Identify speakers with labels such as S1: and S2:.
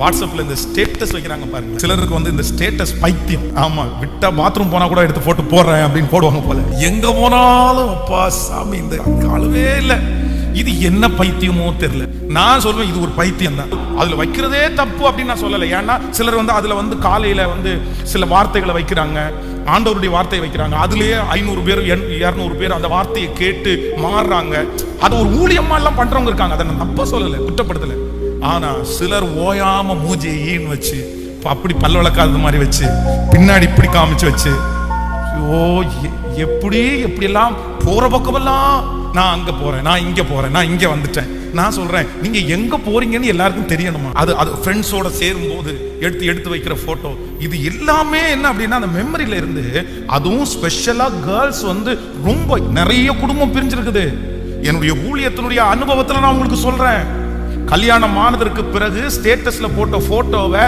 S1: வாட்ஸ்அப்ல இந்த ஸ்டேட்டஸ் வைக்கிறாங்க பாருங்க. சிலருக்கு வந்து இந்த ஸ்டேட்டஸ் பைத்தியம். ஆமா விட்டா பாத்ரூம் போனா கூட எடுத்து போட்டு போடுறேன் அப்படின்னு போடுவாங்க போல. எங்க போனாலும் அப்பா சாமி இந்த காலவே இல்லை. இது என்ன பைத்தியமோ தெரியல. நான் சொல்றேன் இது ஒரு பைத்தியம் தான். அதுல வைக்கிறதே தப்பு அப்படின்னு நான் சொல்லலை. ஏன்னா சிலர் வந்து அதுல வந்து காலையில வந்து சில வார்த்தைகளை வைக்கிறாங்க. ஆண்டவருடைய வார்த்தையை வைக்கிறாங்க. அதுலயே ஐநூறு பேர் இரநூறு பேர் அந்த வார்த்தையை கேட்டு மாறுறாங்க. அது ஒரு ஊழியமா எல்லாம் பண்றவங்க இருக்காங்க. அதை நான் தப்பா சொல்லலை குற்றப்படுத்தலை. ஆனா சிலர் ஓயாம மூஞ்சியை ஈன்னு வச்சு அப்படி பல்ல வளர்க்காத மாதிரி வச்சு பின்னாடி இப்படி காமிச்சு வச்சு ஓ எப்படி எப்படி எல்லாம் போற பக்கமெல்லாம் நான் அங்க போறேன் நான் இங்க போறேன் நான் இங்க வந்துட்டேன். நான் சொல்றேன் நீங்க எங்க போறீங்கன்னு எல்லாருக்கும் தெரியணுமா? அது அது ஃப்ரெண்ட்ஸோட சேரும்போது எடுத்து எடுத்து வைக்கிற போட்டோ இது எல்லாமே என்ன அப்படின்னா அந்த மெமரியில இருந்து அதுவும் ஸ்பெஷலா கேர்ள்ஸ் வந்து ரொம்ப நிறைய குடும்பம் பிரிஞ்சிருக்குது. என்னுடைய ஊழியத்தினுடைய அனுபவத்துல நான் உங்களுக்கு சொல்றேன். கல்யாணம் ஆனதற்கு பிறகு ஸ்டேட்டஸில் போட்ட ஃபோட்டோவை